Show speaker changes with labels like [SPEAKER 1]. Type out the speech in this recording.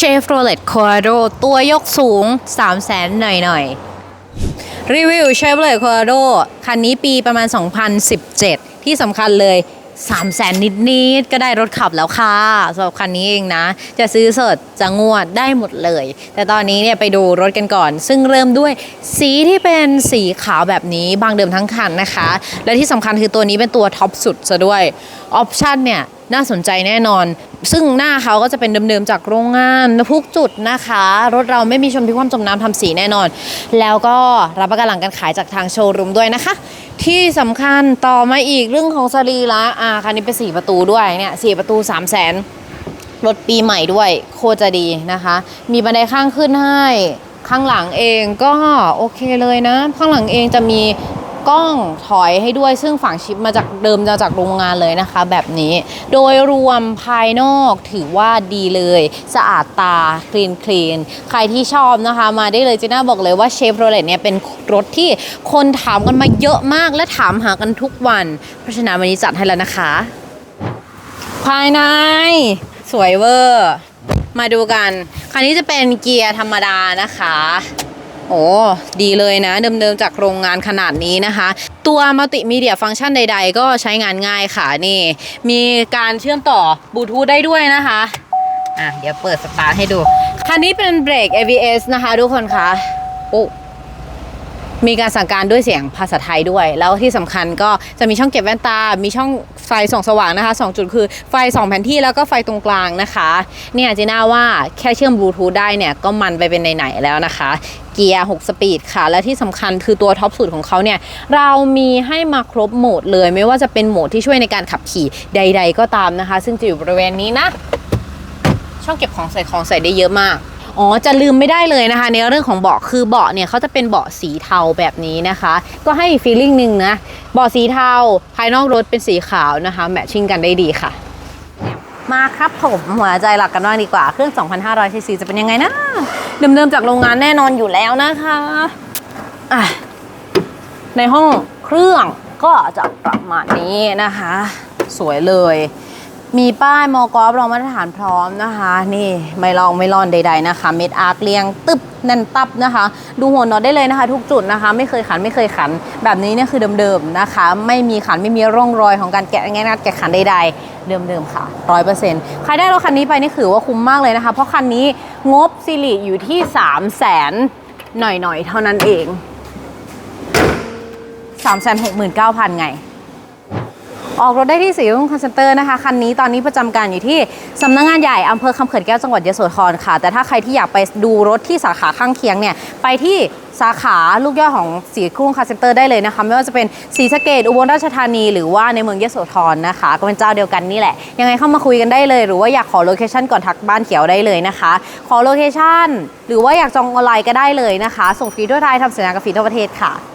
[SPEAKER 1] Chevrolet Colorado ตัวยกสูง 3 0 0แสนหน่อยๆ รีวิว Chevrolet Colorado คันนี้ปีประมาณ 2017 ที่สำคัญเลย3 0 0แสนนิดๆ ก็ได้รถขับแล้วค่ะสำหรับคันนี้เองนะ จะซื้อสดจะงวดได้หมดเลย แต่ตอนนี้เนี่ยไปดูรถกันก่อน ซึ่งเริ่มด้วยสีที่เป็นสีขาวแบบนี้บางเดิมทั้งคันนะคะ และที่สำคัญคือตัวนี้เป็นตัวท็อปสุดซะด้วย ออปชันเนี่ยน่าสนใจแน่นอน ซึ่งหน้าเขาก็จะเป็นเดิมๆจากโรงงานทุกจุดนะคะ รถเราไม่มีชนพิความจมน้ำทำสีแน่นอน แล้วก็รับประกันหลังการขายจากทางโชว์รูมด้วยนะคะ ที่สำคัญต่อมาอีกเรื่องของสรีระอ่าคันนี้เป็น4ประตูด้วยเนี่ย4ประตู3 0 0 0 0นรถปีใหม่ด้วยโคจะดีนะคะ มีบันไดข้างขึ้นให้ข้างหลังเองก็โอเคเลยนะ ข้างหลังเองจะมี กล้องถอยให้ด้วยซึ่งฝั่งชิปมาจากเดิมมาจากโรงงานเลยนะคะ แบบนี้ โดยรวมภายนอกถือว่าดีเลย สะอาดตาคลีนคลีนใครที่ชอบนะคะ มาได้เลยจีน่าบอกเลยว่าเชฟโรเลตเนี่ยเป็นรถที่คนถามกันมาเยอะมากและถามหากันทุกวัน เพราะฉะนั้นวันนี้จัดให้แล้วนะคะ ภายใน สวยเวอร์ มาดูกัน คันนี้จะเป็นเกียร์ธรรมดานะคะ โอ้ดีเลยนะ เดิมๆจากโรงงานขนาดนี้นะคะ ตัวมัลติมีเดียฟังก์ชันใดๆ ก็ใช้งานง่ายค่ะนี่ มีการเชื่อมต่อบลูทูธได้ด้วยนะคะอะเดี๋ยวเปิดสตาร์ทให้ดู คันนี้เป็นเบรก ABS นะคะทุกคนคะโอ้ มีการสั่งการด้วยเสียงภาษาไทยด้วย แล้วที่สำคัญก็จะมีช่องเก็บแว่นตา มีช่องไฟส่องสว่างนะคะสองจุดคือไฟส่องแผนที่แล้วก็ไฟตรงกลางนะคะ เนี่ยจีน่าว่าแค่เชื่อมบลูทูธได้เนี่ยก็มันไปเป็นไหนๆแล้วนะคะ เกียร์ 6 สปีดค่ะ และที่สำคัญคือตัวท็อปสุดของเขาเนี่ย เรามีให้มาครบโหมดเลย ไม่ว่าจะเป็นโหมดที่ช่วยในการขับขี่ใด ๆ ก็ตามนะคะ ซึ่งจะอยู่บริเวณนี้นะ ช่องเก็บของใส่ของใส่ได้เยอะมาก อ๋อจะลืมไม่ได้เลยนะคะ ในเรื่องของเบาะคือเบาะเนี่ยเขาจะเป็นเบาะสีเทาแบบนี้นะคะ ก็ให้ฟีลลิ่งหนึ่งนะเบาะสีเทาภายนอกรถเป็นสีขาวนะคะแมทชิ่งกันได้ดีค่ะ มาครับผมหัวใจหลักกันบ้างดีกว่าเครื่อง 2,500ซีซีจะเป็นยังไงนะเดิมๆจากโรงงานแน่นอนอยู่แล้วนะคะะในห้องเครื่องก็จะประมาณนี้นะคะ สวยเลย มีป้ายมอกอฟรองมาตรฐานพร้อมนะคะ นี่ไม่ลองไม่รอนใด ๆนะคะ เม็ดอาร์คเรียงตึบแน่นตับนะคะ ดูหัวน็อตได้เลยนะคะ ทุกจุดนะคะ ไม่เคยขันไม่เคยขัน แบบนี้เนี่ยคือเดิมๆนะคะ ไม่มีขันไม่มีร่องรอยของการแกะแงะงัดแกะขันใด ๆ เดิมๆค่ะร้อยเปอร์เซ็นต์ใครได้รถคันนี้ไปนี่ถือว่าคุ้มมากเลยนะคะ เพราะคันนี้งบซิริอยู่ที่3 0 0แสนหน่อยๆเท่านั้นเอง3 6 9 0 0 0 ไง ออกรถได้ที่สีรุ่งคอนเซนเตอร์นะคะ คันนี้ตอนนี้ประจำการอยู่ที่สำนักงงานใหญ่อำเภอคำเขื่อนแก้วจังหวัดยโสธรค่ะ แต่ถ้าใครที่อยากไปดูรถที่สาขาข้างเคียงเนี่ย ไปที่สาขาลูกย่อยของสีครุ่งคอนเซนเตอร์ได้เลยนะคะ ไม่ว่าจะเป็นสีสะเกดอุบลราชธานี หรือว่าในเมืองยโสธรนะคะ ก็เป็นเจ้าเดียวกันนี่แหละ ยังไงเข้ามาคุยกันได้เลย หรือว่าอยากขอโลเคชั่นก่อนทักบ้านเขียวได้เลยนะคะ ขอโลเคชั่นหรือว่าอยากจองออนไลน์ก็ได้เลยนะคะ ส่งฟรีทั่วไทยทำสัญญากับฟรีทั่วประเทศค่ะ